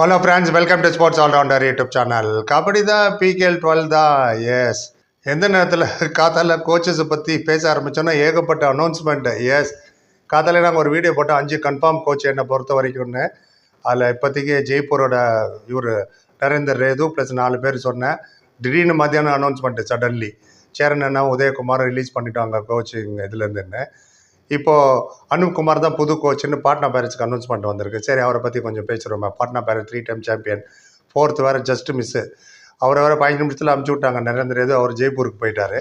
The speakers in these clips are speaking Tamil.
Hello friends welcome to sports allrounder YouTube channel kabaddi தான் பிகேஎல் டுவெல் தான். எஸ் எந்த நேரத்தில் காத்தால கோச்சஸை பற்றி பேச ஆரம்பித்தோன்னா ஏகப்பட்ட அனௌன்ஸ்மெண்ட்டு எஸ் காத்தால நாங்கள் ஒரு வீடியோ போட்டோம். அஞ்சு கன்ஃபார்ம் கோச் என்னை பொறுத்த வரைக்கும்னு. அதில் இப்போதைக்கு ஜெய்ப்பூரோட இவர் நரேந்தர் ரேது ப்ளஸ் நாலு பேர் சொன்னேன். திடீர்னு மத்தியானம் அனௌன்ஸ்மெண்ட்டு சடன்லி சேரன் அண்ணா உதயகுமார் ரிலீஸ் பண்ணிட்டாங்க கோச்சிங் இதுலேருந்துன்னு இப்போது அனுப்குமார் தான் புது கோச்சுன்னு பாட்னா பேரட்ஸ்க்கு அனௌன்ஸ்மெண்ட் வந்திருக்கு. சரி அவரை பற்றி கொஞ்சம் பேசுகிறோமே Patna pirates three time champion fourth வேறு ஜஸ்ட் மிஸ்ஸு அவரை வேறு பதினஞ்சு நிமிஷத்தில் அமுச்சு விட்டாங்க. நரேந்திர ஏதோ அவர் ஜெய்ப்பூருக்கு போயிட்டாரு.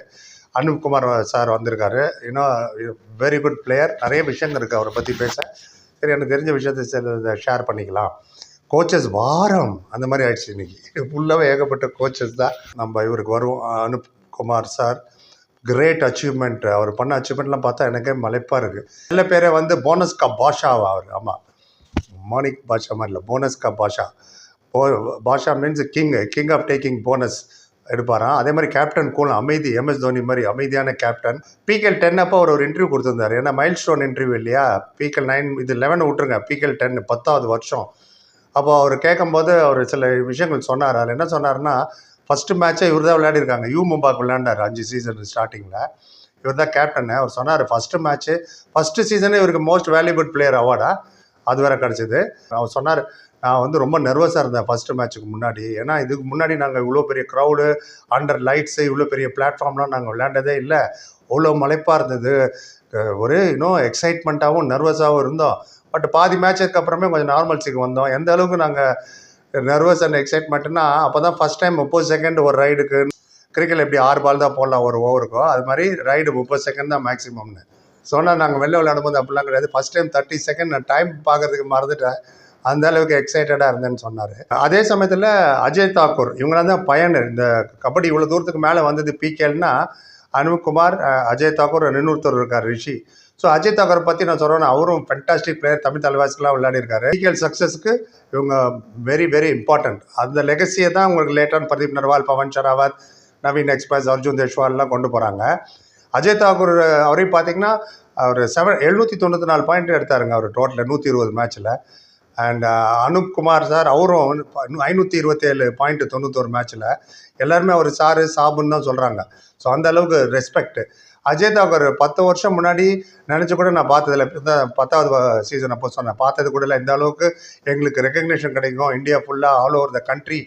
அனுப்குமார் சார் வந்திருக்காரு. இன்னும் வெரி குட் பிளேயர் நிறைய விஷயங்கள் இருக்குது அவரை பற்றி பேச. சரி எனக்கு தெரிஞ்ச விஷயத்தை ஷேர் பண்ணிக்கலாம். கோச்சஸ் வாரம். அந்த மாதிரி ஆயிடுச்சு இன்னைக்கு. ஃபுல்லாகவே ஏகப்பட்ட கோச்சஸ் தான். நம்ம இவருக்கு வருவோம். Anup Kumar sir great achievement அவர் பண்ண அச்சீவ்மெண்ட்லாம் பார்த்தா எனக்கே மலைப்பாக இருக்குது சில பேரை வந்து போனஸ் கா பாஷாவா அவர். ஆமாம் மாணிக் பாஷா மாதிரி இல்லை. போனஸ் கா பாஷா. போ பாஷா means king king of taking bonus எடுப்பாராம். அதே மாதிரி கேப்டன் கூலம் அமைதி எம்எஸ் தோனி மாதிரி அமைதியான கேப்டன் பிகேல் டென் அப்போ அவர் ஒரு இன்டர்வியூ கொடுத்துருந்தாரு. ஏன்னா மைல் ஸ்டோன் இன்டர்வியூ இல்லையா பிகேல் நைன் இது லெவன் விட்டுருங்க. பிகேல் டென் பத்தாவது வருஷம். அப்போ அவர் கேட்கும்போது அவர் சில விஷயங்கள் சொன்னார். அதில் என்ன சொன்னார்னா ஃபஸ்ட்டு மேட்ச்சே இவர் தான் விளையாடிருக்காங்க. யூ மும்பாக்கு விளையாண்டார் அஞ்சு சீசன் ஸ்டார்டிங்கில் இவர் தான் கேப்டன் அவர் சொன்னார் ஃபஸ்ட்டு மேட்ச்சு ஃபஸ்ட்டு சீசனே இவருக்கு மோஸ்ட் வேல்யூபிள் பிளேயர் அவார்டா அது வேற கிடச்சிது. அவர் சொன்னார் நான் வந்து ரொம்ப நர்வஸாக இருந்தேன் ஃபஸ்ட்டு மேட்ச்சுக்கு முன்னாடி. ஏன்னா இதுக்கு முன்னாடி நாங்கள் இவ்வளோ பெரிய க்ரௌடு அண்டர் லைட்ஸு இவ்வளோ பெரிய பிளாட்ஃபார்ம்லாம் நாங்கள் விளையாண்டதே இல்லை. அவ்வளோ மலைப்பாக இருந்தது. ஒரு இன்னும் எக்ஸைட்மெண்ட்டாகவும் நர்வஸாகவும் இருந்தோம். பட் பாதி மேட்சுக்கு அப்புறமே கொஞ்சம் நார்மல்ஸுக்கு வந்தோம். எந்த அளவுக்கு நாங்கள் நர்வஸ் அண்ட் எக்ஸைட்மெண்ட்னா அப்போ தான் ஃபஸ்ட் டைம் முப்பது செகண்ட் ஒரு ரைடுக்கு கிரிக்கெட் எப்படி ஆறு பால் தான் போடலாம் ஒரு ஓவருக்கோ அது மாதிரி ரைடு முப்பது செகண்ட் தான் மேக்ஸிமம்னு சொன்னால் நாங்கள் வெளில விளையாடும் போது அப்படிலாம் கிடையாது. ஃபஸ்ட் டைம் தேர்ட்டி செகண்ட் நான் டைம் பார்க்கறதுக்கு மறந்துட்டேன். அந்த அளவுக்கு எக்ஸைட்டடாக இருந்தேன்னு சொன்னார். அதே சமயத்தில் அஜய் தாக்கூர் இவங்களாம் தான் பயனர். இந்த கபடி இவ்வளோ தூரத்துக்கு மேலே வந்தது பிகேல்னா அனுகுமார் அஜய் தாக்கூர் இன்னொருத்தர் இருக்கார் ரிஷி. ஸோ அஜய் தாக்கூரை பற்றி நான் சொல்கிறேன் அவரும் ஃபென்டாஸ்டிக் பிளேயர் தமிழ் தலைவாசிக்கெலாம் விளையாடிருக்காரு பிகேல் சக்ஸஸ்க்கு இவங்க வெரி வெரி இம்பார்ட்டன்ட் அந்த லெகசியை தான் உங்களுக்கு லேட்டான பிரதீப் நர்வால் பவன் ஷராவத் நவீன் எக்ஸ்பிரஸ் அர்ஜுன் தேஷ்வால்லாம் கொண்டு போகிறாங்க அஜய் தாக்கூர் அவரையும் பார்த்தீங்கன்னா அவர் செவன் எழுநூற்றி தொண்ணூற்றி நாலு பாயிண்ட் எடுத்தாருங்க அவர் டோட்டலில் நூற்றி இருபது மேட்ச்சில் அண்ட் அனுப் குமார் சார் அவரும் ஐநூற்றி இருபத்தேழு பாயிண்ட் தொண்ணூத்தோரு மேட்ச்சில் எல்லாருமே அவர் சாரு சாபுன்னு தான் சொல்கிறாங்க ஸோ அந்த அளவுக்கு ரெஸ்பெக்ட் அஜய் தாக்கர் பத்து வருஷம் முன்னாடி நினச்சி கூட நான் பார்த்ததில்ல. பத்தாவது சீசன் அப்போ சொன்னேன். பார்த்தது கூட இல்லை இந்த அளவுக்கு எங்களுக்கு ரெக்கக்னேஷன் கிடைக்கும். இந்தியா ஃபுல்லாக ஆல் ஓவர் த கண்ட்ரி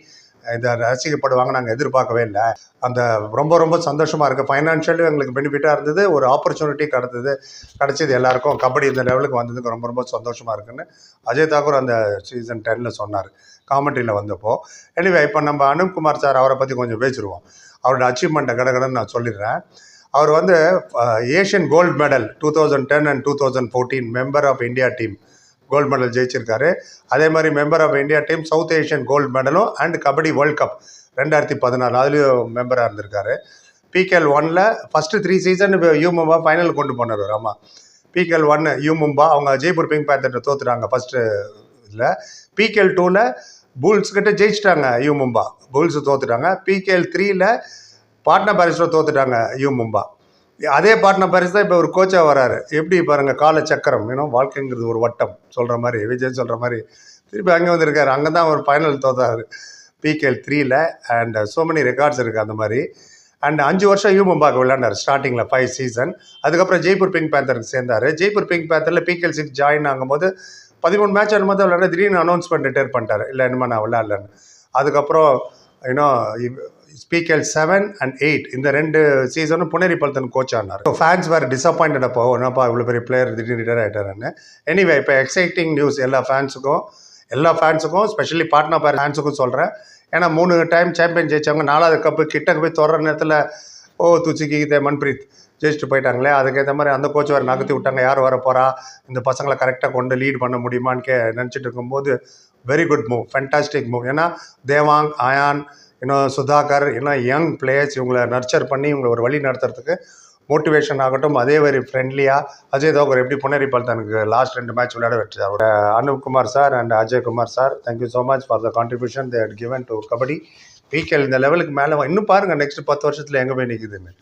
இதை ரசிக்கப்படுவாங்க நாங்கள் எதிர்பார்க்கவே இல்லை. அந்த ரொம்ப ரொம்ப சந்தோஷமாக இருக்குது ஃபைனான்ஷியலும் எங்களுக்கு பெனிஃபிட்டாக இருந்தது. ஒரு ஆப்பர்ச்சுனிட்டி கிடச்சது கிடச்சிது எல்லாருக்கும். கபடி இந்த லெவலுக்கு வந்ததுக்கு ரொம்ப ரொம்ப சந்தோஷமாக இருக்குன்னு அஜய் தாக்கூர் அந்த சீசன் டென்னில் சொன்னார். காமெண்ட்ரியில் வந்தப்போ. எனிவே இப்போ நம்ம அனுப்குமார் சார் அவரை பற்றி கொஞ்சம் பேசிடுவோம். அவரோட அச்சீவ்மெண்ட்டை கடகடன்னு நான் சொல்லிடுறேன். அவர் வந்து Asian gold medal two thousand ten and two thousand fourteen member of India team gold medal ஜெயிச்சிருக்காரு. அதே மாதிரி member of India team South Asian gold மெடலும் and kabaddi world cup ரெண்டாயிரத்தி பதினாலு அதுலேயும் மெம்பராக இருந்திருக்காரு. பிகேஎல் ஒனில் first three season U Mumba final கொண்டு போனார் அவர். ஆமாம் பிகேஎல் ஒன் யூ மும்பா அவங்க ஜெய்ப்பூர் பிங்க் பேத்தர்ட்ட தோத்துட்டாங்க ஃபஸ்ட்டு இதில் பிகேஎல் டூவில் பூல்ஸ் கிட்ட ஜெயிச்சிட்டாங்க யூ மும்பா பூல்ஸ் தோத்துட்டாங்க. பிகேஎல் த்ரீயில் பாட்னா பாரிஸில் தோத்துட்டாங்க யூ மும்பா அதே பாட்னா பாரிஸ் தான் இப்போ ஒரு கோச்சாக வராரு. எப்படி பாருங்கள் கால சக்கரம் ஏன்னா வாழ்க்கைங்கிறது ஒரு வட்டம் சொல்கிற மாதிரி விஜய் சொல்கிற மாதிரி. திருப்பி அங்கே வந்திருக்காரு. அங்கே தான் ஒரு ஃபைனல் தோத்தாரு பிகேஎல் த்ரீல அண்ட் so மெனி ரெக்கார்ட்ஸ் இருக்குது அந்த மாதிரி. அண்ட் அஞ்சு வருஷம் யூ மும்பாக்கு விளையாண்டார் ஸ்டார்டிங்கில் ஃபைவ் சீசன் அதுக்கப்புறம் ஜெய்ப்பூர் பிங்க் பேந்தருக்கு சேர்ந்தார். ஜெய்ப்பூர் பிங்க் பேந்தரில் பிகேஎல் சிக்ஸ் ஜாயின் ஆகும்போது பதிமூணு மேட்ச் ஆடும்போது விளையாட திடீர்னு அனௌன்ஸ்மெண்ட் ரிட்டையர் பண்ணிட்டார். இல்லை என்னமா நான் விளையாடலன்னு. அதுக்கப்புறம் இன்னும் பிகேஎல் செவன் அண்ட் எயிட் இந்த ரெண்டு சீசனும் புனேரி பல்தன் கோச் ஆனார். ஃபேன்ஸ் வேறு டிசப்பாயிண்டட் அப்போ என்னப்பா இவ்வளோ பெரிய பிளேயர் திடீர்னு ரிட்டையர் ஆகிட்டாருன்னு எனிவே இப்போ எக்ஸைட்டிங் நியூஸ் எல்லா ஃபேன்ஸுக்கும் எல்லா ஃபேன்ஸுக்கும் ஸ்பெஷலி பாட்னா பேர் ஃபேன்ஸுக்கும் சொல்கிறேன் ஏன்னா மூணு டைம் சாம்பியன் ஜெயிச்சவங்க நாலாவது கப்பு கிட்டக்கு போய் தொடர நேரத்தில் ஓ துச்சிக்கு மன்பிரீத் ஜெயிச்சுட்டு போயிட்டாங்களே அதுக்கேற்ற மாதிரி அந்த கோச் வேறு நகர்த்தி விட்டாங்க. யார் வர போகிறா இந்த பசங்களை கரெக்டாக கொண்டு லீட் பண்ண முடியுமான்னு கே நினச்சிட்டு இருக்கும்போது very good move fantastic move ஏன்னா தேவாங் ஆயான் இன்னும் சுதாகர் இன்னும் யங் பிளேயர்ஸ் இவங்களை நர்ச்சர் பண்ணி இவங்களை ஒரு வழி நடத்துறதுக்கு மோட்டிவேஷன் ஆகட்டும். அதே மாதிரி ஃப்ரெண்ட்லியாக அஜய் தோகர் எப்படி புனரிப்பால் தனக்கு லாஸ்ட் ரெண்டு மேட்ச் விளையாட வச்சார் அவர் Anup Kumar sir and Ajay Kumar sir thank you so much for the contribution they had given to kabaddi. PKL இந்த லெவலுக்கு மேலே இன்னும் பாருங்கள் நெக்ஸ்ட் பத்து வருஷத்தில் எங்கே போய் நிற்குதுன்னு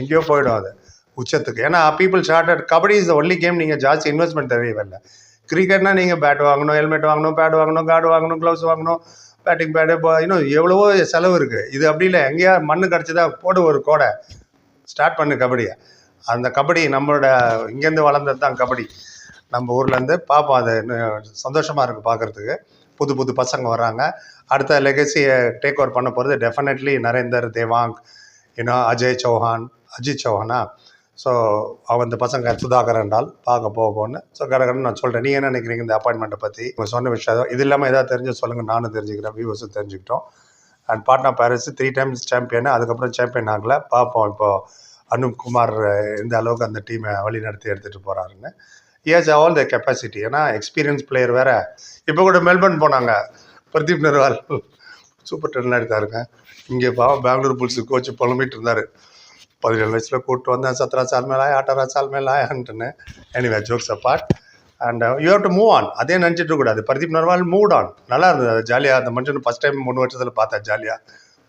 எங்கேயோ போயிடும் அது. உச்சத்துக்கு. ஏன்னா people started kabaddi is only game நீங்கள் ஜாஸ்தி இன்வெஸ்ட்மெண்ட் தேவையில்லை கிரிக்கெட்னா நீங்கள் பேட் வாங்கணும் ஹெல்மெட் வாங்கணும் பேட் வாங்கணும் கார்டு வாங்கணும் க்ளவுஸ் வாங்கணும். பேட்டிங் பேடு இப்போ இன்னும் எவ்வளவோ செலவு இருக்குது இது அப்படி இல்லை எங்கேயா மண்ணு கிடச்சதா போடு ஒரு கோடை ஸ்டார்ட் பண்ணு கபடியை. அந்த கபடி நம்மளோட இங்கேருந்து வளர்ந்தது தான் கபடி. நம்ம ஊர்லேருந்து பார்ப்போம் அது சந்தோஷமாக இருக்குது பார்க்குறதுக்கு புது புது பசங்க வர்றாங்க. அடுத்த லெகசியை டேக் ஓவர் பண்ண போகிறது டெஃபினெட்லி நரேந்தர் தேவாங் இன்னும் அஜய் சௌஹான் அஜித் சௌஹானா. ஸோ அவன் இந்த பசங்க சுதாகர் என்றால் பார்க்க போகணும்னு ஸோ கடகடன் நான் சொல்கிறேன் நீங்கள் என்ன நினைக்கிறீங்க இந்த அப்பாயின்மெண்ட்டை பற்றி உங்கள் சொன்ன விஷயம் இது இல்லாமல் எதாவது தெரிஞ்சு சொல்லுங்கள் நானும் தெரிஞ்சுக்கிறேன். வியூவர்ஸும் தெரிஞ்சுக்கிட்டோம். And Patna pirates three times champion அதுக்கப்புறம் சாம்பியன் ஆகலை. பார்ப்போம். இப்போது அனுப் குமார் எந்த அளவுக்கு அந்த டீமை வழி நடத்தி எடுத்துகிட்டு போகிறாருன்னு ஏஜ் ஆல் த கெப்பாசிட்டி ஏன்னா எக்ஸ்பீரியன்ஸ் பிளேயர் வேறு. இப்போ கூட மெல்பர்ன் போனாங்க. பிரதீப் நர்வால். சூப்பர் டென் எடுத்தாருங்க. இங்கே பாவம் பெங்களூர் புல்ஸு கோச்சு புலம்பிகிட்டு இருந்தார். பதினேழு வயசில் கூப்பிட்டு வந்தேன் சத்ராஜ் ஆல்மேலாய் ஆட்டராஜ் ஆல்மேலாயான்ட்டுன்னு anyway jokes apart and you uh, how to move on அதே நினச்சிட்டு கூடாது. பிரதீப் நர்வால் மூவ் ஆன் நல்லா இருந்தது அது ஜாலியாக அந்த மனுஷன் ஃபஸ்ட் டைம் மூணு வருஷத்தில் பார்த்தேன் ஜாலியாக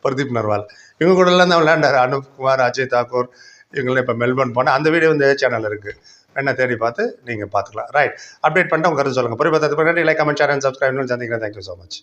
பிரதீப் நர்வால். இவங்க கூடலாம் தான் அனுப் குமார் அஜய் தாக்கூர் இவங்களாம் இப்போ மெல்பர்ன் போனேன் அந்த வீடியோ வந்து சேனல் இருக்குது என்ன தேடி பார்த்து நீங்கள் பார்த்துக்கலாம். ரைட் அப்டேட் பண்ணிட்டு உங்கள் கருத்து சொல்லுங்கள் புரிய பார்த்து லைக் கமெண்ட் சேனல் சப்ஸ்கிரைப் சந்திக்கிறேன். Thank you so much